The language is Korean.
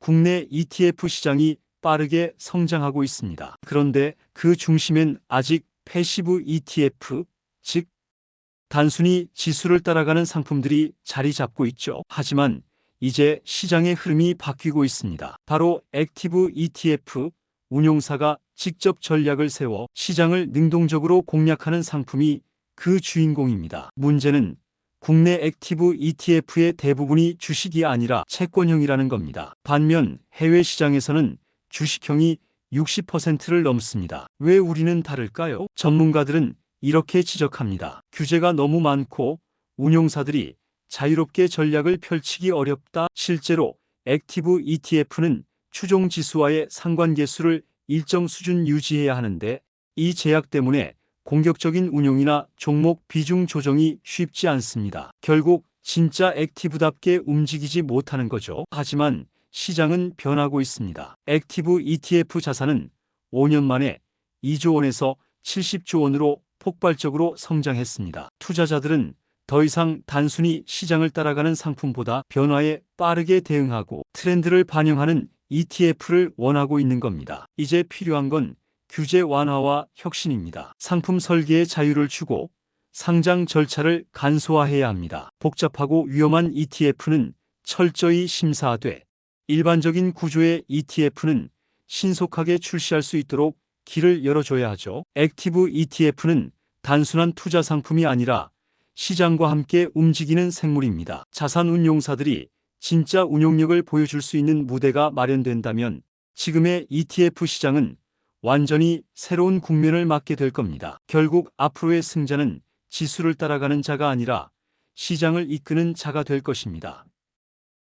국내 ETF 시장이 빠르게 성장하고 있습니다. 그런데 그 중심엔 아직 패시브 ETF, 즉 단순히 지수를 따라가는 상품들이 자리 잡고 있죠. 하지만 이제 시장의 흐름이 바뀌고 있습니다. 바로 액티브 ETF 운용사가 직접 전략을 세워 시장을 능동적으로 공략하는 상품이 그 주인공입니다. 문제는 국내 액티브 ETF의 대부분이 주식이 아니라 채권형이라는 겁니다. 반면 해외 시장에서는 주식형이 60%를 넘습니다. 왜 우리는 다를까요? 전문가들은 이렇게 지적합니다. 규제가 너무 많고 운용사들이 자유롭게 전략을 펼치기 어렵다. 실제로 액티브 ETF는 추종 지수와의 상관계수를 일정 수준 유지해야 하는데 이 제약 때문에 공격적인 운용이나 종목 비중 조정이 쉽지 않습니다. 결국 진짜 액티브답게 움직이지 못하는 거죠. 하지만 시장은 변하고 있습니다. 액티브 ETF 자산은 5년 만에 2조 원에서 70조 원으로 폭발적으로 성장했습니다. 투자자들은 더 이상 단순히 시장을 따라가는 상품보다 변화에 빠르게 대응하고 트렌드를 반영하는 ETF를 원하고 있는 겁니다. 이제 필요한 건 규제 완화와 혁신입니다. 상품 설계에 자유를 주고 상장 절차를 간소화해야 합니다. 복잡하고 위험한 ETF는 철저히 심사돼 일반적인 구조의 ETF는 신속하게 출시할 수 있도록 길을 열어줘야 하죠. 액티브 ETF는 단순한 투자 상품이 아니라 시장과 함께 움직이는 생물입니다. 자산 운용사들이 진짜 운용력을 보여줄 수 있는 무대가 마련된다면 지금의 ETF 시장은 완전히 새로운 국면을 맞게 될 겁니다. 결국 앞으로의 승자는 지수를 따라가는 자가 아니라 시장을 이끄는 자가 될 것입니다.